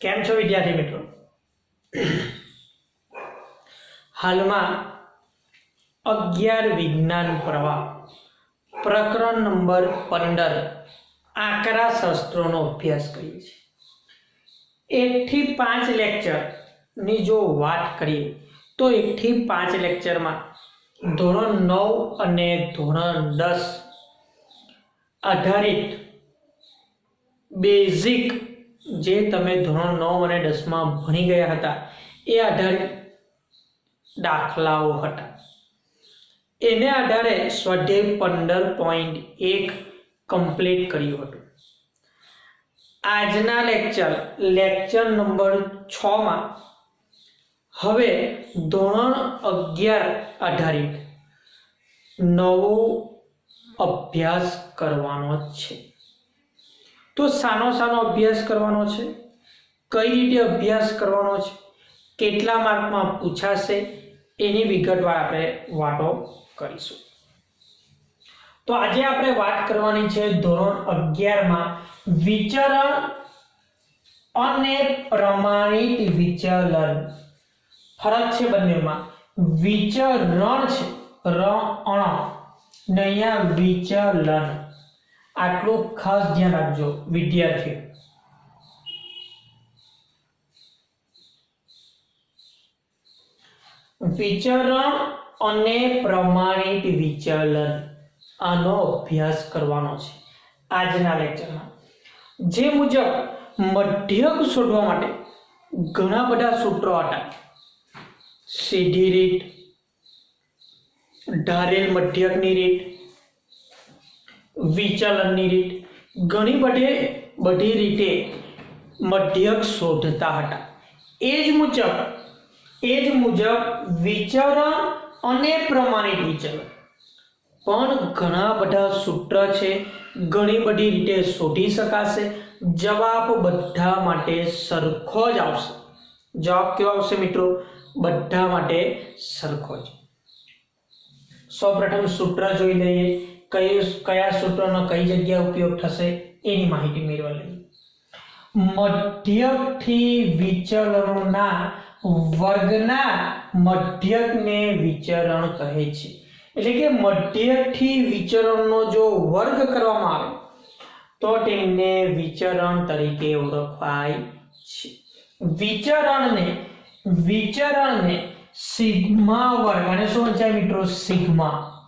કેમ છો વિદ્યાર્થી મિત્રો? હાલમાં અગિયાર વિજ્ઞાન પ્રવાહ, પ્રકરણ નંબર પંદર, આંકડા શાસ્ત્રોનો અભ્યાસ કરીએ છીએ. એકથી પાંચ લેક્ચરની જો વાત કરીએ, તો એકથી પાંચ લેક્ચરમાં ધોરણ નવ અને ધોરણ દસ આધારિત બેઝિક જે તમે ધોરણ નવ અને દસમાં ભણી ગયા હતા, એ આધારિત દાખલાઓ હતા. એને આધારે સ્વાધ્યાય પંદર પોઈન્ટ એક કમ્પ્લીટ કર્યું હતું. આજના લેક્ચર લેક્ચર નંબર છમાં હવે ધોરણ અગિયાર આધારિત નવો અભ્યાસ કરવાનો છે. તો સાનો સાનો અભ્યાસ કરવાનો છે? કઈ રીતે અભ્યાસ કરવાનો છે? કેટલા માર્કમાં પૂછાશે? એની વિગતવાર આપણે વાતો કરીશું. તો આજે આપણે વાત કરવાની છે ધોરણ અગિયારમાં વિચરણ અને પ્રમાણિત વિચલન. ફરક છે બંનેમાં. વિચરણ છે ર ને અહીંયા વિચલન. આટલું ખાસ ધ્યાન રાખજો, વિદ્યાર્થી. વિચરણ અને પ્રમાણિત વિચલન, આનો અભ્યાસ કરવાનો છે આજના લેક્ચરમાં. જે મુજબ મધ્યક શોધવા માટે ઘણા બધા સૂત્રો હતા. સીધી રીત, ધારેલ મધ્યકની રીત વિચલનની રીત. ઘણી બધી બધી રીતે મધ્યક શોધતા હતા. એ જ મુજબ, એ જ મુજબ વિચરણ અને પ્રમાણિત વિચલન. પણ ઘણા બધા સૂત્ર છે, ઘણી બધી રીતે શોધી શકાશે. જવાબ બધા માટે સરખો જ આવશે. જવાબ કેવો આવશે મિત્રો? બધા માટે સરખો જ. સૌપ્રથમ સૂત્ર જોઈ લઈએ. કઈ કયા સૂત્રનો કઈ જગ્યા ઉપયોગ થશે એની માહિતી મેળવા લઈએ. મધ્યકથી વિચલનોના વર્ગના મધ્યકને વિચરણ કહે છે. એટલે કે મધ્યકથી વિચરણનો જો વર્ગ કરવામાં આવે, તો તેમને વિચરણ તરીકે ઓળખાય છે. વિચરણને વિચરણને સિગ્મા વર્ગ, અને શું છે મિત્રો? સિગ્મા.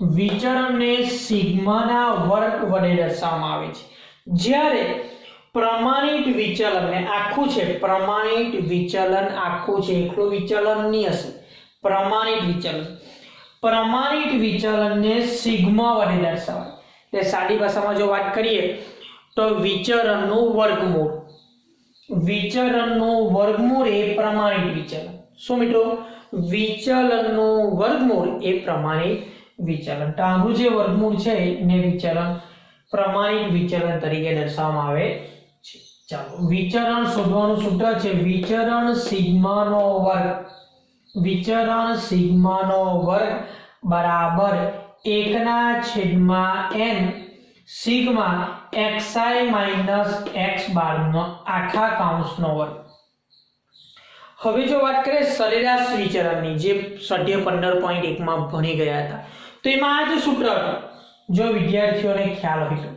વિચરણને સિગ્માના વર્ગ વડે દર્શાવવામાં આવે છે. જ્યારે પ્રમાણિત વિચલનને આખું છે, પ્રમાણિત વિચલન આખું છે, એકલું વિચલન નહીં હશે. પ્રમાણિત વિચલન. પ્રમાણિત વિચલનને સિગ્મા વડે દર્શાવાય. એટલે સાદી ભાષામાં જો વાત કરીએ, તો વિચરણનું વર્ગમૂળ. વિચરણનું વર્ગમૂળ એ પ્રમાણિત વિચલન. શું મિત્રો? વિચલનનું વર્ગમૂળ એ પ્રમાણિત વિચલન. તો આનું જે વર્ગમૂળ છે, એને વિચલન પ્રમાણિત વિચલન તરીકે દર્શાવવામાં આવે છે. ચાલો, વિચરણ શોધવાનું સૂત્ર છે, વિચરણ સિગ્માનો વર્ગ. વિચરણ સિગ્માનો વર્ગ બરાબર એકના છેદમાં N sigma xi minus X બારનો આખા કાઉન્સનો વર્ગ. હવે જો વાત કરીએ સરેરાશ વિચરણની, જે સઢ્ય પંદર પોઈન્ટ એકમાં ભણી ગયા હતા. તો એમાં આ જ સૂત્ર હતું જો વિદ્યાર્થીઓને ખ્યાલ હોય તો.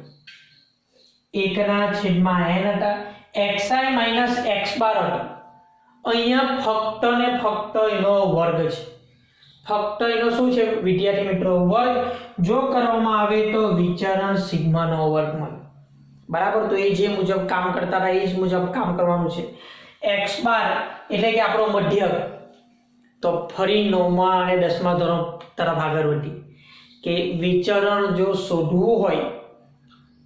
એકના છેદમાં એન હતા એક્સઆઈ માઇનસ એક્સ બાર હતો. અહીંયા ફક્ત ને ફક્ત એનો વર્ગ છે. ફક્ત એનો શું છે, વિદ્યાર્થી મિત્રો? વર્ગ. જો કરવામાં આવે તો વિચરણ સિગ્માનો વર્ગ મળે બરાબર? તો એ જે મુજબ કામ કરતા હતા, એ જ મુજબ કામ કરવાનું છે. એક્સ બાર એટલે કે આપણો મધ્યક. તો ફરી નવમા અને દસમા ધોરણ તરફ આગળ વધી કે વિચરણ જો શોધવું હોય,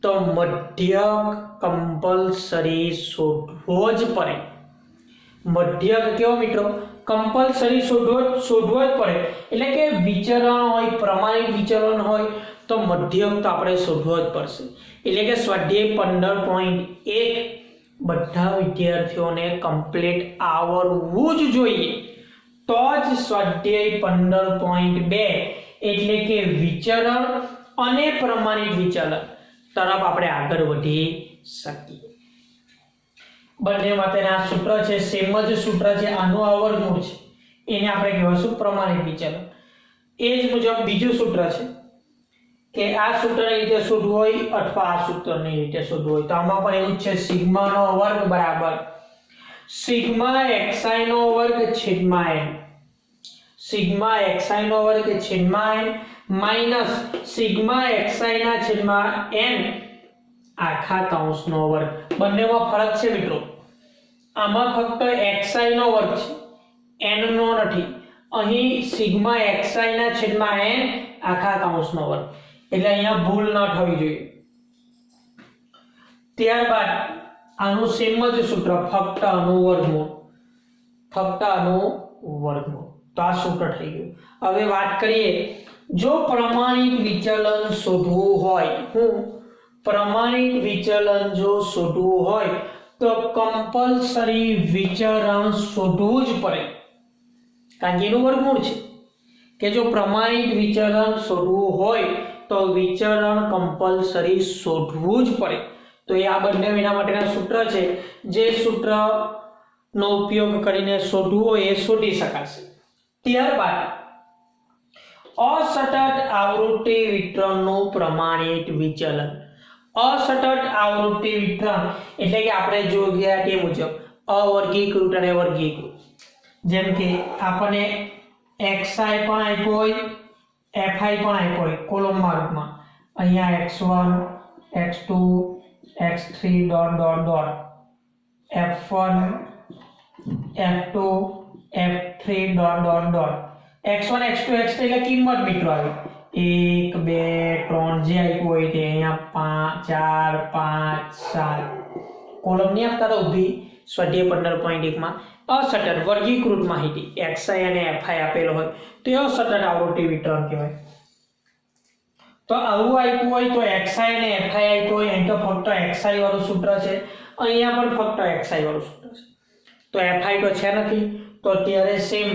તો મધ્યક કમ્પલસરી શોધવો જ પડે. મધ્યક કેવો મિત્રો? કમ્પલસરી શોધવો શોધવો જ પડે. એટલે કે વિચરણ હોય પ્રમાણિત વિચરણ હોય, તો મધ્યક તો આપણે શોધવો જ પડશે. એટલે કે સ્વાધ્યાય પંદર પોઈન્ટ એક, બધા વિદ્યાર્થીઓને કમ્પ્લીટ આવડવું જ જોઈએ. તો જ સ્વાધ્યાય પંદર પોઈન્ટ બે એટલે કે વિચરણ અને પ્રમાણિત વિચલન. તરફ આપણે આગળ વધી શકીએ. બંને માટેના સૂત્ર છે સેમ જ સૂત્ર છે, આનું આ વર્ગમૂળ છે. એને આપણે કહેવાશું પ્રમાણિત વિચલન. એ જ મુજબ બીજું સૂત્ર છે કે આ સૂત્રની રીતે શોધવું હોય અથવા આ સૂત્રની રીતે શોધવું હોય. તો આમાં પણ એવું જ છે, સિગ્માનો વર્ગ બરાબર. સિગ્મા xi નો વર્ગ છેદમાં n સિગ્મા xi નો વર્ગ છેદમાં n માઇનસ સિગ્મા xi ના છેદમાં n આખા કૌંસનો વર્ગ. બંનેમાં ફરક છે મિત્રો. આમાં ફક્ત xi નો વર્ગ છે. n નો નથી. અહીં સિગ્મા xi ના છેદમાં n આખા કૌંસનો વર્ગ. એટલે અહીંયા ભૂલ ન થવી જોઈએ. ત્યારબાદ આનું સેમ જ સૂત્ર ફક્ત આનું વર્ગમૂળ ફક્ત આનું વર્ગમૂળ તો આ સૂત્ર થઈ ગયું. હવે વાત કરીએ, જો પ્રમાણિત વિચલન શોધવું હોય, હું પ્રમાણિત વિચલન જો શોધવું હોય, તો કમ્પલસરી વિચરણ શોધવું જ પડે. કારણ કે એનું વર્ગમૂળ છે. કે જો પ્રમાણિત વિચલન શોધવું હોય, તો વિચરણ કમ્પલસરી શોધવું જ પડે. તો એ આ બંને એના માટેના સૂત્ર છે. જે સૂત્રનો ઉપયોગ કરીને શોધવું હોય એ શોધી શકાશે. ત્યારબાદ, અસતત આવૃત્તિ વિતરણનું પ્રમાણિત વિચલન. અસતત આવૃત્તિ વિતરણ એટલે કે આપણે જો ગયા તે મુજબ, અવર્ગીકૃત અને વર્ગીકૃત. જેમ કે આપણને એક્સઆઈ પણ આપ્યો હોય એફઆઈ પણ આપ્યો હોય કોલમમાં રૂપમાં અહીંયા x1 x2 x3 dot dot dot f1 f2 f3 dot dot dot x1 x2 x3 એટલે કિંમત મિત્રો આવી. એક, બે, ત્રણ જે આપ્યું હોય તે અહીંયા પાંચ, ચાર, પાંચ, સાત. કોલમની આપતા તો ઊભી. સ્વાધ્યાય પંદરમાં એકમાં અસતત વર્ગીકૃત માહિતી. Xi અને fi આપેલો હોય તો અસતત આવૃત્તિ વિતરણ કહેવાય. તો આવું આપ્યું હોય તો xi અને fi આપ્યું હોય. એમ તો ફક્ત xi વાળું સૂત્ર છે. અહીંયા પણ ફક્ત xi વાળું સૂત્ર છે. તો fi તો છે નથી. તો અત્યારે સેમ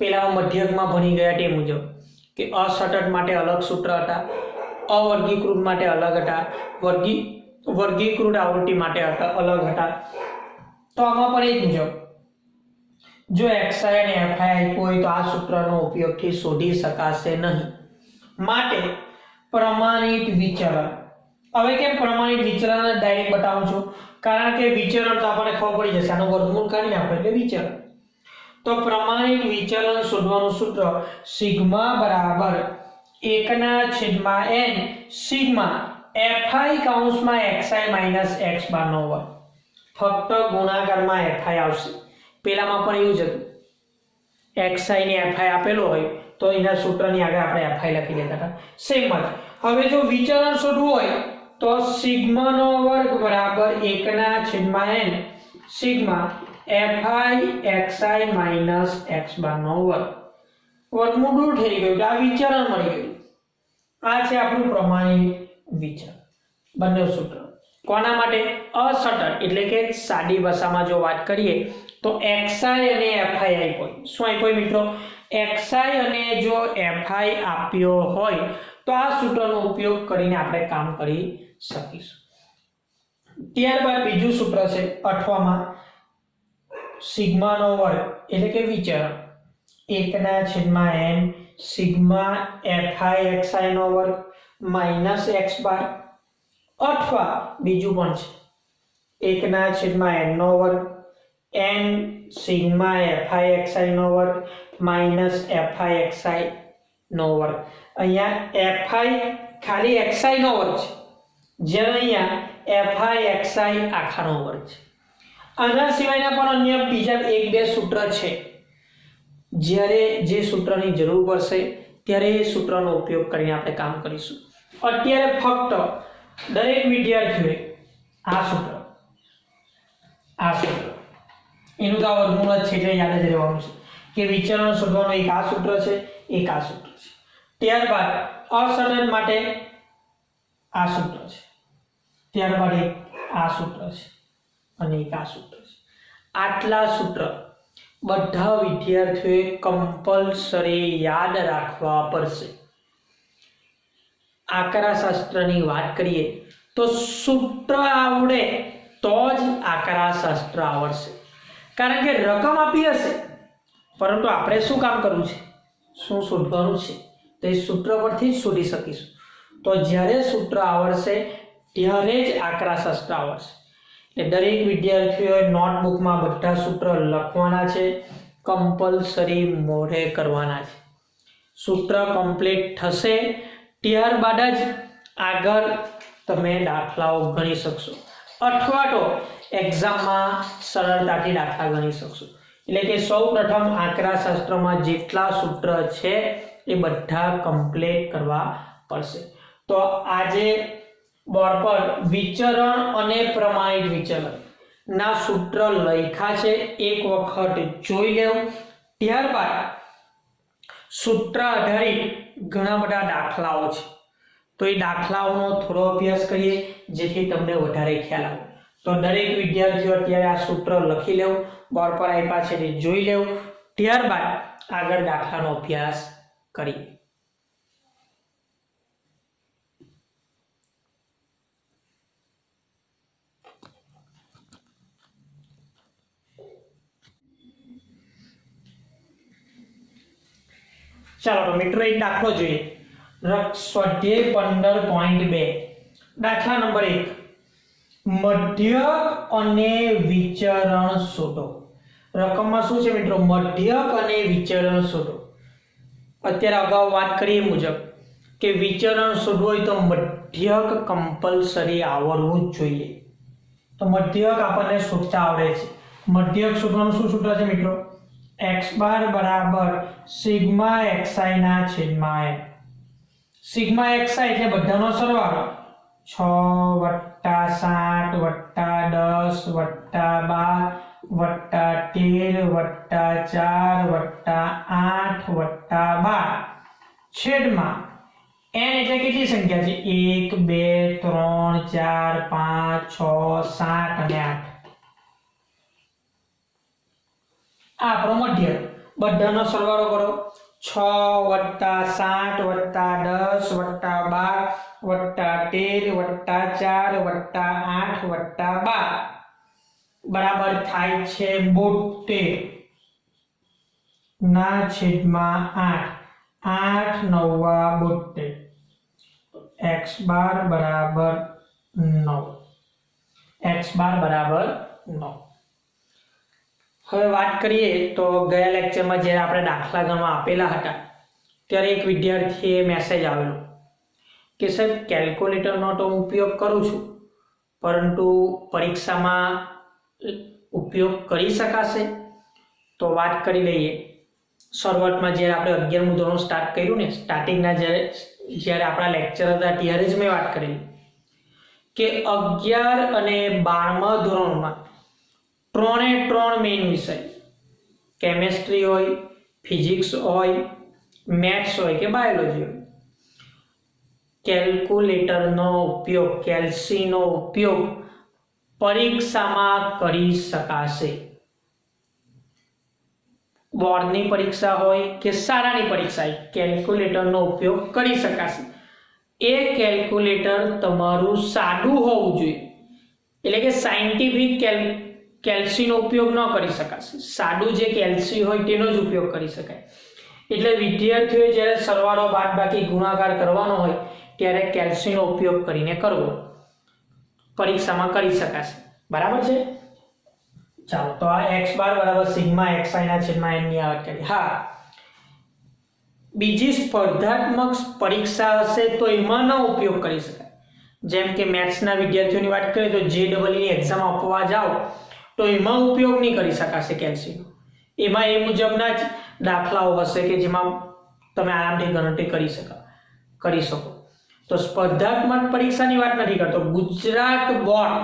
પેલા મધ્યકમાં ભણી ગયા તે મુજબ કે અસતત માટે અલગ સૂત્ર હતા, અવર્ગીકૃત માટે અલગ હતા, વર્ગી, વર્ગીકૃત આવૃત્તિ માટે અલગ હતા. તો આમાં પણ એ મુજબ, જો એક્સઆઈ અને એફઆઈ હોય તો આ સૂત્રનો ઉપયોગથી શોધી શકાશે નહીં. માટે પ્રમાણિત વિચલન. હવે કેમ પ્રમાણિત વિચલન ડાયરેક્ટ બતાવું છું? કારણ કે વિચલન તો આપણને ખબર પડી જશે. આનું વર્ગમૂળ કરીને આપણે એટલે વિચલન. તો પ્રમાણિત વિચલન શોધવાનું સૂત્ર સિગ્મા બરાબર એકના છેદમાં n સિગ્મા fi કૌંસમાં xi માઇનસ x બારનો વર્ગ. ફક્ત ગુણાકારમાં fi આવશે. પેલામાં પણ એવું જ હતું. xi ને fi આપેલો હોય તો એના સૂત્રની આગળ આપણે fi લખી દેતા હતા. સેમ જ. હવે જો વિચલન શોધવું હોય તો સિગ્માનો વર્ગ બરાબર એકના છેદમાં n sigma fi xi minus x બારનો વર્ગ. વર્ગમૂળ દૂર થઈ ગયું આ વિચરણ મળી ગયું. આ છે આપણું પ્રમાણિત વિચરણ બંને સૂત્ર. કોના માટે? અસતત, એટલે કે સાદી ભાષામાં જો વાત કરીએ, તો xi અને fi આપ્યો. શું આપ્યો મિત્રો? Xi અને જો fi આપ્યો હોય, તો આ સૂત્રનો ઉપયોગ કરીને આપણે કામ કરી શકીશું. ત્યારબાદ બીજું સૂત્ર છે અઠવામાં. સિગ્માનો વર્ગ એટલે કે વિચરણ. એકના છેદમાં એન સિગ્મા એફઆઈ xi નો વર્ગ માઇનસ એક્સ બાર, અથવા બીજું પણ છે. એકના છેદમાં એન નો વર્ગ એન સિગ્મા એફઆઈ xi નો વર્ગ માઇનસ એફઆઈ એક્સઆઈ નો વર્ગ. અહીંયા એફઆઈ ખાલી xi નો વર્ગ છે. જ્યારે અહીંયા એફઆઈ એક્સઆઈ આખાનો વર્ગ છે. આના સિવાયના પણ અન્ય બીજા એક બે સૂત્ર છે. જ્યારે જે સૂત્રની જરૂર પડશે, ત્યારે એ સૂત્રનો ઉપયોગ કરીને આપણે કામ કરીશું. અત્યારે ફક્ત દરેક વિદ્યાર્થીઓએ આ સૂત્ર આ સૂત્ર. એનું તો આ વર્ગમૂળ જ છે એટલે યાદ જ રહેવાનું છે કે વિચરણ શોધવાનું એક આ સૂત્ર છે, એક આ સૂત્ર છે. ત્યારબાદ અસતત માટે આ સૂત્ર છે. ત્યારબાદ એક આ સૂત્ર છે. અને એક સૂત્ર છે. આટલા સૂત્ર બધા વિદ્યાર્થીઓએ કમ્પલસરી યાદ રાખવા પડશે. આકરાશાસ્ત્રની વાત કરીએ તો સૂત્ર આવડે તો જ આકરાશાસ્ત્ર આવડશે. કારણ કે રકમ આપી હશે. પરંતુ આપણે શું કામ કરવું છે? શું શોધવાનું છે? તો એ સૂત્ર પરથી જ શોધી શકીશું. તો જ્યારે સૂત્ર આવડશે, ત્યારે જ આકરાશાસ્ત્ર આવડશે. એટલે દરેક વિદ્યાર્થીઓએ નોટબુકમાં બધા સૂત્ર લખવાના છે કમ્પલસરી મોઢે કરવાના છે. સૂત્ર કમ્પ્લીટ થશે, ત્યારબાદ જ આગળ તમે દાખલાઓ ગણી શકશો. અથવા તો એક્ઝામમાં સરળતાથી દાખલા ગણી શકશો. એટલે કે સૌ પ્રથમ આંકડાશાસ્ત્રમાં જેટલા સૂત્ર છે એ બધા કમ્પ્લીટ કરવા પડશે. તો આજે બોર્ડ પર વિચરણ અને પ્રમાણિત વિચલન. ના સૂત્ર લખ્યા છે, એક વખત જોઈ લેવું. ત્યારબાદ સૂત્ર આધારિત ઘણા બધા દાખલાઓ છે. તો એ દાખલાઓનો થોડો અભ્યાસ કરીએ, જેથી તમને વધારે ખ્યાલ આવે. તો દરેક વિદ્યાર્થીઓ અત્યારે આ સૂત્ર લખી લેવું બોર્ડ પર આપ્યા છે તે જોઈ લેવું. ત્યારબાદ આગળ દાખલાનો અભ્યાસ કરીએ. ચાલો, તો મિત્રો એક દાખલો જોઈએ. સ્વાધ્યાય પંદર પોઈન્ટ બે. દાખલા નંબર એક. મધ્યક અને વિચરણ શોધો. રકમમાં શું છે મિત્રો? મધ્યક અને વિચરણ શોધો. અત્યારે અગાઉ વાત કરીએ મુજબ કે વિચરણ શોધવું હોય તો મધ્યક કમ્પલસરી આવડવું જ જોઈએ. તો મધ્યક આપણને શોધતા આવડે છે. મધ્યક શોધવાનું શું સૂત્ર છે મિત્રો? એક્સ બાર બરાબર સિગ્મા એક્સઆઈ ના છેદમાં એમ સિગ્મા એક્સઆઈ એટલે બધાનો સરવાળો. છ વત્તા સાત વત્તા દસ વત્તા બાર વત્તા તેર વત્તા ચાર વત્તા આઠ વત્તા બાર. છેદમાં. એન એટલે કેટલી સંખ્યા છે? એક, બે, ત્રણ, ચાર, પાંચ, છ, સાત અને આઠ. આ આપણો મધ્ય બધાનો સરવાળો કરો. છ વત્તા સાત વત્તા દસ વત્તા બાર વત્તા તેર વત્તા ચાર વત્તા આઠ વત્તા બાર. બરાબર થાય છે બોતેર. ના છેદમાં આઠ. આઠ નવા બોતેર. એક્સ બાર બરાબર નવ. એક્સ બાર બરાબર નવ. હવે વાત કરીએ તો ગયા લેક્ચરમાં જ્યારે આપણે દાખલા ગણવા આપેલા હતા, ત્યારે એક વિદ્યાર્થીએ મેસેજ આવેલો કે સાહેબ કેલ્ક્યુલેટરનો તો હું ઉપયોગ કરું છું, પરંતુ પરીક્ષામાં ઉપયોગ કરી શકાશે? તો વાત કરી લઈએ. શરૂઆતમાં જ્યારે આપણે અગિયારમું ધોરણ સ્ટાર્ટ કર્યું ને સ્ટાર્ટિંગના જ્યારે જ્યારે આપણા લેક્ચર હતા, ત્યારે જ મેં વાત કરેલી કે અગિયાર અને બારમા ધોરણમાં ત્રણે ત્રણ મેઇન વિષય. કેમેસ્ટ્રી હોય ફિઝિક્સ હોય મેથ્સ હોય કે બાયોલોજી હોય. કેલ્ક્યુલેટરનો ઉપયોગ કેલ્સીનો ઉપયોગ પરીક્ષામાં કરી શકાશે. બોર્ડની પરીક્ષા હોય કે શાળાની પરીક્ષા હોય કેલ્ક્યુલેટરનો ઉપયોગ કરી શકાશે. એ કેલ્ક્યુલેટર તમારું સાદું હોવું જોઈએ. એટલે કે સાયન્ટિફિક કેલ કેલ્સીનો ઉપયોગ ન કરી શકાશે. સાદું જે કેલ્સી હોય તેનો જ ઉપયોગ કરી શકાય. એટલે વિદ્યાર્થીઓએ જ્યારે સરવાળો બાદબાકી ગુણાકાર કરવાનો હોય, ત્યારે કેલ્સીનો ઉપયોગ કરીને કરવો. પરીક્ષામાં કરી શકાશે. બરાબર છે? ચાલો, તો આ એક્સ બાર બરાબર સિગ્મા એક્સ આઈના છેદમાં એમની આ વાત કરી હા. બીજી સ્પર્ધાત્મક પરીક્ષા હશે તો એમાં ન ઉપયોગ કરી શકાય. જેમ કે મેથ્સના વિદ્યાર્થીઓની વાત કરીએ તો જે ડબલની એક્ઝામ આપવા જાઓ. તો એમાં ઉપયોગ નહીં કરી શકાશે કેલ્સીનો એમાં એ મુજબના જ દાખલાઓ હશે કે જેમાં તમે આરામથી ગણતરી કરી શકો કરી શકો. તો સ્પર્ધાત્મક પરીક્ષાની વાત નથી કરતો, ગુજરાત બોર્ડ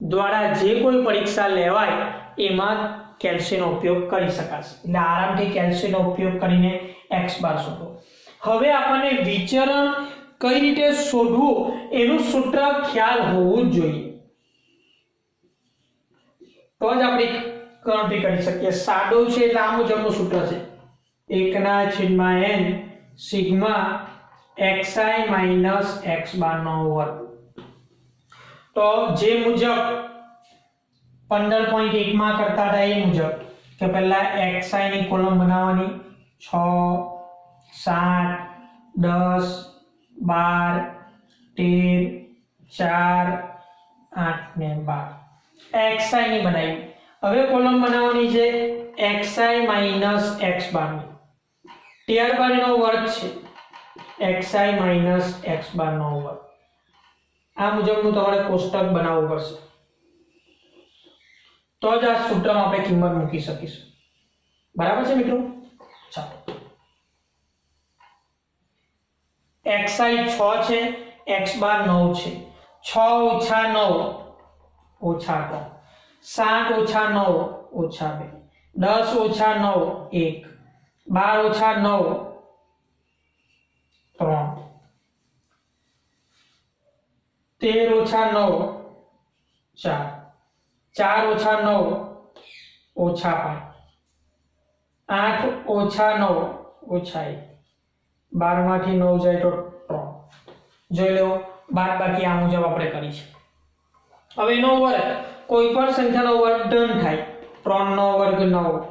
દ્વારા જે કોઈ પરીક્ષા લેવાય, એમાં કેલ્સીનો ઉપયોગ કરી શકાશે. એટલે આરામથી કેલ્સીનો ઉપયોગ કરીને એક્સ બાર શોધો. હવે આપણને વિચરણ કઈ રીતે શોધવું, એનું સૂત્ર ખ્યાલ હોવું જોઈએ. તો જ આપણે ગણતરી કરી શકીએ. સાદો છે એટલે આ મુજબનું સૂત્ર છે. એકના છેદમાં N sigma XI minus X બારનો વર્ગ. તો જે મુજબ પંદર પોઈન્ટ એકમાં કરતા હતા એ મુજબ કે પહેલા એક્સઆઈની કોલમ બનાવવાની છ, સાત, દસ, બાર, તેર, ચાર, આઠ ને બાર. એક્સઆઈ ની બનાવી. હવે કોલમ બનાવવાની છે એક્સઆઈ માઇનસ એક્સ બારની. ત્યારબાદ એનો વર્ગ છે એક્સઆઈ માઇનસ એક્સ બારનો વર્ગ. આ મુજબનું તમારે કોષ્ટક બનાવવું પડશે. તો જ આ સૂત્રમાં આપણે કિંમત મૂકી શકીશું. બરાબર છે મિત્રો? ચાલો. એક્સઆઈ છ છે એક્સ બાર નવ છે. છ ઓછા નવ ઓછા ત્રણ સાત ઓછા નવ ઓછા બે. દસ ઓછા નવ એક. બાર ઓછા નવ ત્રણ. તેર ઓછા નવ ચાર. ચાર ઓછા નવ ઓછા પાંચ. આઠ ઓછા નવ ઓછા એક. બારમાંથી નવ જાય તો ત્રણ. જોઈ લો બાદ બાકી આ મુજબ આપણે કરી છે હવે એનો વર્ગ, કોઈ પણ સંખ્યાનો વર્ગ ડન થાય. ત્રણનો વર્ગ નવ,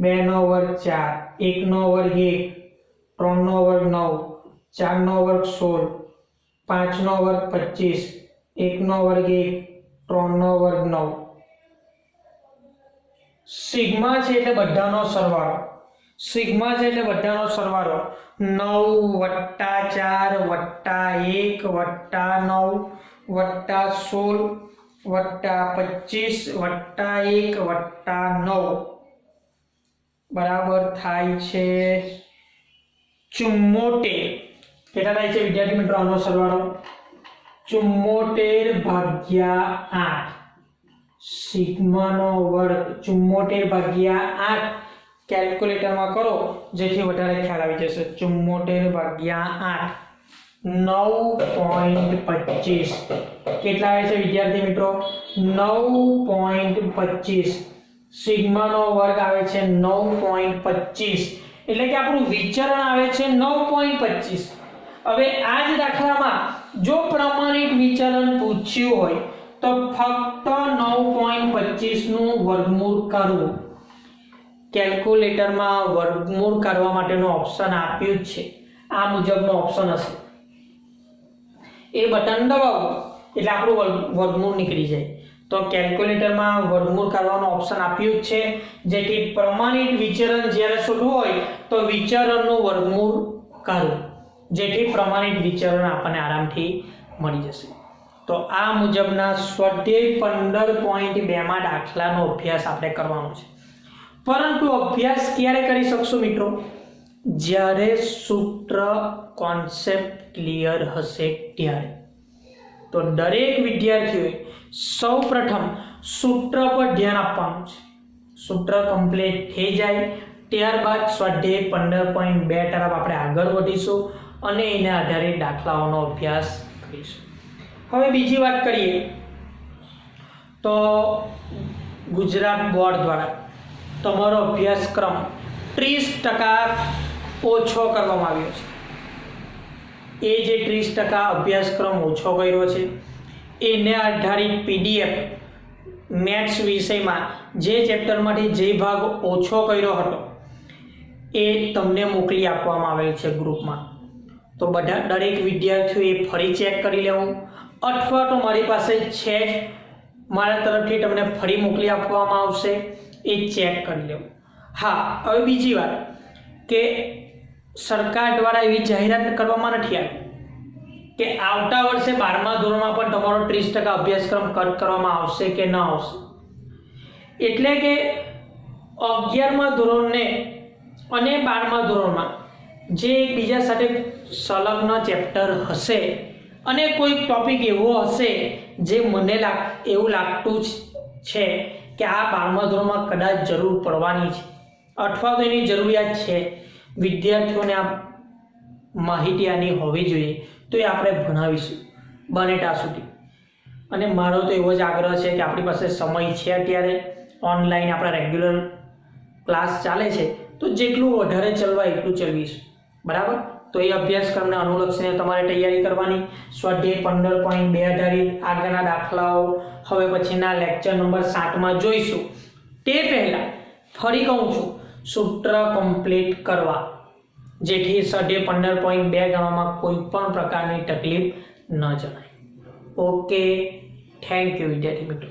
બેનો વર્ગ ચાર, એકનો વર્ગ એક, ત્રણનો વર્ગ નવ, ચારનો વર્ગ સોળ, પાંચનો વર્ગ પચીસ, એકનો વર્ગ એક, ત્રણનો વર્ગ નવ. સિગ્મા છે એટલે બધાનો સરવાળો. સિગ્મા છે એટલે બધાનો સરવાળો. નવ વત્તા ચાર વત્તા એક વત્તા નવ વત્તા સોળ, વત્તા પચીસ, વત્તા એક, વત્તા નવ. બરાબર થાય છે ચુમ્મોતેર. કેટલા થાય છે વિદ્યાર્થી મિત્રો આનો સરવાળો? ચુમ્મોતેર ભાગ્યા આઠ. સિગ્માનો વર્ગ ચુમ્મોતેર ભાગ્યા આઠ. કેલ્ક્યુલેટરમાં કરો, જેથી વધારે ખ્યાલ આવી જશે. ચુમ્મોતેર ભાગ્યા આઠ. નવ પોઈન્ટ પચીસ. કેટલા આવે છે વિદ્યાર્થી મિત્રો? નવ પોઈન્ટ પચીસ. સિગ્માનો વર્ગ આવે છે નવ પોઈન્ટ પચીસ. એટલે કે આપણું વિચરણ આવે છે નવ પોઈન્ટ પચીસ. હવે આ જ દાખલામાં જો પ્રમાણિત વિચલન પૂછ્યું હોય, તો ફક્ત નવ પોઈન્ટ પચીસનું વર્ગમૂળ કરવું. કેલ્ક્યુલેટરમાં વર્ગમૂળ કરવા માટેનું ઓપ્શન આપ્યું જ છે. આ મુજબનો ઓપ્શન હશે. એ બટન દબાવો. એટલે આપણું વર્ગ- વર્ગમૂળ નીકળી જાય. તો કેલ્ક્યુલેટરમાં વર્ગમૂળ કાઢવાનો ઓપ્શન આપ્યું જ છે. જેથી પ્રમાણિત વિચરણ જ્યારે શોધવું હોય, તો વિચરણનું વર્ગમૂળ કાઢવું જેથી પ્રમાણિત વિચરણ આપણને આરામથી મળી જશે. તો આ મુજબના સ્વાધ્યાય પંદર પોઈન્ટ બેમાં દાખલાનો અભ્યાસ આપણે કરવાનો છે. પરંતુ અભ્યાસ ક્યારે કરી શકશો મિત્રો? જ્યારે સૂત્ર કોન્સેપ્ટ ક્લિયર હશે ત્યારે. તો દરેક વિદ્યાર્થીઓએ સૌ પ્રથમ સૂત્ર પર ધ્યાન આપવાનું છે. સૂત્ર કમ્પ્લીટ થઈ જાય, ત્યારબાદ સ્વાધ્યાય પંદર પોઈન્ટ બે તરફ આપણે આગળ વધીશું અને એના આધારે દાખલાઓનો અભ્યાસ કરીશું. હવે બીજી વાત કરીએ, તો ગુજરાત બોર્ડ દ્વારા તમારો અભ્યાસક્રમ ત્રીસ ટકા ઓછો કરવામાં આવ્યો છે. એ જે ત્રીસ ટકા અભ્યાસક્રમ ઓછો કર્યો છે, એને આધારિત પીડીએફ મેથ્સ વિષયમાં જે ચેપ્ટરમાંથી જે ભાગ ઓછો કર્યો હતો, એ તમને મોકલી આપવામાં આવેલ છે ગ્રુપમાં. તો બધા દરેક વિદ્યાર્થીઓએ ફરી ચેક કરી લેવું. અથવા તો મારી પાસે છે જ, મારા તરફથી તમને ફરી મોકલી આપવામાં આવશે. એ ચેક કરી લેવું. હા, હવે બીજી વાત કે સરકાર દ્વારા એવી જાહેરાત કરવામાં નથી આવી કે આવતા વર્ષે બારમા ધોરણમાં પણ તમારો ત્રીસ ટકા અભ્યાસક્રમ કટ કરવામાં આવશે કે ન આવશે. એટલે કે અગિયારમા ધોરણને અને બારમા ધોરણમાં જે એકબીજા સાથે સંલગ્ન ચેપ્ટર હશે અને કોઈ ટોપિક એવો હશે જે મને લાગ, એવું લાગતું જ છે કે આ બારમા ધોરણમાં કદાચ જરૂર પડવાની છે. અથવા તો એની જરૂરિયાત છે. વિદ્યાર્થીઓને આ માહિતી આની હોવી જોઈએ, તો એ આપણે ભણાવીશું, બને ત્યાં સુધી. અને મારો તો એવો જ આગ્રહ છે કે આપણી પાસે સમય છે અત્યારે, ઓનલાઈન આપણા રેગ્યુલર ક્લાસ ચાલે છે, તો જેટલું વધારે ચલવાય એટલું ચલવીશું. બરાબર? તો એ અભ્યાસક્રમને અનુલક્ષીને તમારે તૈયારી કરવાની. સ્વાધ્યાય પંદર પોઈન્ટ બે આધારિત આગળના દાખલાઓ, હવે પછીના લેક્ચર નંબર સાતમાં જોઈશું. તે પહેલાં ફરી કહું છું સૂત્ર કમ્પ્લીટ કરવા. જેથી સઢે પંદર પોઈન્ટ બે ગણવામાં કોઈ પણ પ્રકારની તકલીફ ન જણાય. ઓકે થેન્ક યુ વિદ્યાર્થી મિત્રો.